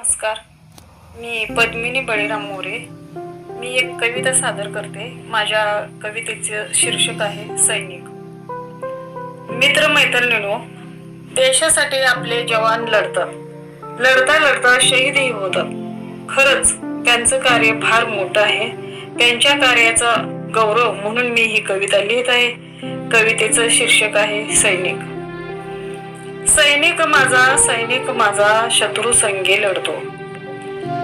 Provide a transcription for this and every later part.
नमस्कार. मी पद्मिनी बळीराम मोरे. मी एक कविता सादर करते. माझ्या कवितेचे शीर्षक आहे सैनिक. मित्र मैत्रिणीनो देशासाठी आपले जवान लढतात. लढता लढता शहीदही होतात. खरंच त्यांचं कार्य फार मोठं आहे. त्यांच्या कार्याचा गौरव म्हणून मी ही कविता लिहित आहे. कवितेचं शीर्षक आहे सैनिक. सैनिक माझा सैनिक माझा शत्रू संगे लढतो.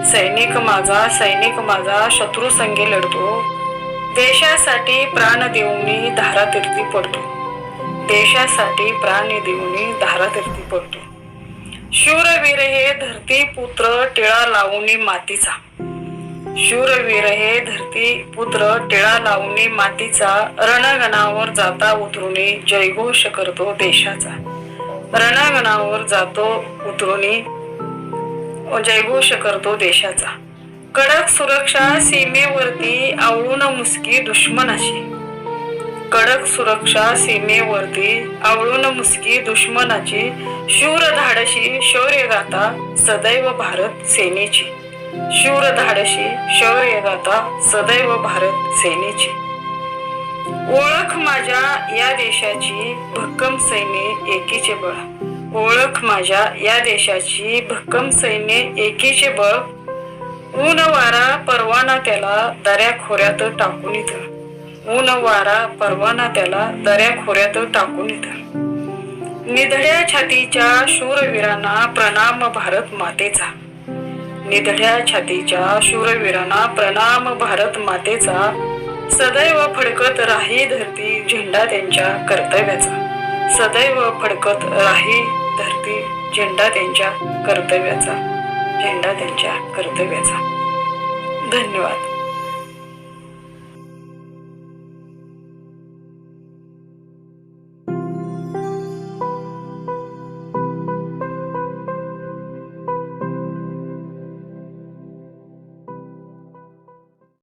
सैनिक माझा सैनिक माझा शत्रू संगे लढतो. देशासाठी प्राण देऊनी धारातीर्थी पडतो. देशासाठी प्राण देऊनी धारातीर्थी पडतो. शूरवीर हे धरती पुत्र टिळा लावूनी मातीचा. शूरवीर हे धरती पुत्र टिळा लावूनी मातीचा रणगणावर जाता उतरुनी जयघोष करतो देशाचा. रणांगणावर जातो उतरुनी. जयघोष करतो देशाचा. कडक सुरक्षा सीमेवरती आवळून मुसकी दुश्मनाची कडक सुरक्षा सीमेवरती आवळून मुसकी दुश्मनाची. शूर धाडशी शौर्य गाता सदैव भारत सेनेची. शूर धाडशी शौर्य गाता सदैव भारत सेनेची. ओळख माझ्या या देशाची भक्कम सैन्य एकीचे बळ. ओळख माझ्या या देशाची भक्कम सैन्य एकीचे बळ. ऊन वारा परवाना त्याला दऱ्या खोऱ्यात टाकून इथं. ऊन वारा परवाना त्याला दऱ्या खोऱ्यात टाकून इथं. निधड्या छातीच्या शूरवीरांना प्रणाम भारत मातेचा. निधड्या छातीच्या शूरवीरांना प्रणाम भारत मातेचा. सदैव फडकत राही धरती झेंडा त्यांच्या कर्तव्याचा. सदैव फडकत राही धरती झेंडा त्यांच्या कर्तव्याचा. झेंडा त्यांच्या कर्तव्याचा. धन्यवाद.